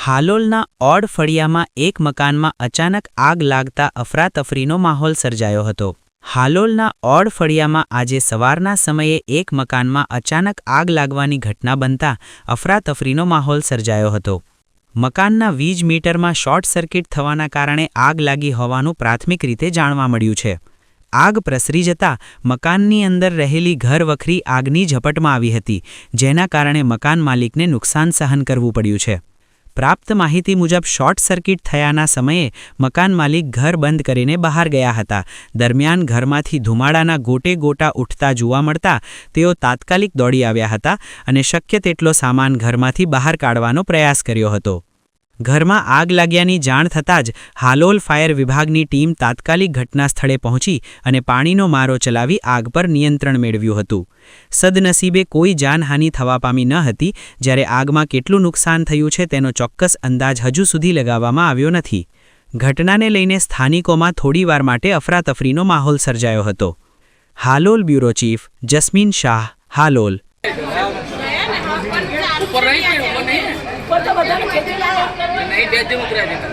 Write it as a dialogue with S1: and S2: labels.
S1: હાલોલના odd ફળિયામાં એક મકાનમાં અચાનક આગ લાગતા અફરાતફરીનો માહોલ સર્જાયો હતો. હાલોલના ઓડ ફળિયામાં આજે સવારના સમયે એક મકાનમાં અચાનક આગ લાગવાની ઘટના બનતા અફરાતફરીનો માહોલ સર્જાયો હતો. મકાનના વીજ મીટરમાં શોર્ટ સર્કિટ થવાના કારણે આગ લાગી હોવાનું પ્રાથમિક રીતે જાણવા મળ્યું છે. આગ પ્રસરી જતા મકાનની અંદર રહેલી ઘરવખરી આગની ઝપટમાં આવી હતી, જેના કારણે મકાન માલિકને નુકસાન સહન કરવું પડ્યું છે. પ્રાપ્ત માહિતી મુજબ શોર્ટ સર્કિટ થયાના સમયે મકાન માલિક ઘર બંધ કરીને બહાર ગયા હતા. દરમિયાન ઘરમાંથી ધુમાડાના ગોટે ગોટા ઉઠતા જોવા મળતા તેઓ તાત્કાલિક દોડી આવ્યા હતા અને શક્ય તેટલો સામાન ઘરમાંથી બહાર કાઢવાનો પ્રયાસ કર્યો હતો. ઘરમાં આગ લાગ્યાની જાણ થતાં જ હાલોલ ફાયર વિભાગની ટીમ તાત્કાલિક ઘટના સ્થળે પહોંચી અને પાણીનો મારો ચલાવી આગ પર નિયંત્રણ મેળવ્યું હતું. સદનસીબે કોઈ જાનહાનિ થવા પામી ન હતી જ્યારે આગમાં કેટલું નુકસાન થયું છે તેનો ચોક્કસ અંદાજ હજુ સુધી લગાવવામાં આવ્યો નથી. ઘટનાને લઈને સ્થાનિકોમાં થોડીવાર માટે અફરાતફરીનો માહોલ સર્જાયો હતો. Halol bureau chief Jasmin Shah Halol.
S2: ઉપર નહીં કોઈ ઉપર નહીં
S3: ઉપર તો
S2: आणि
S3: डेमोक्रेट येतात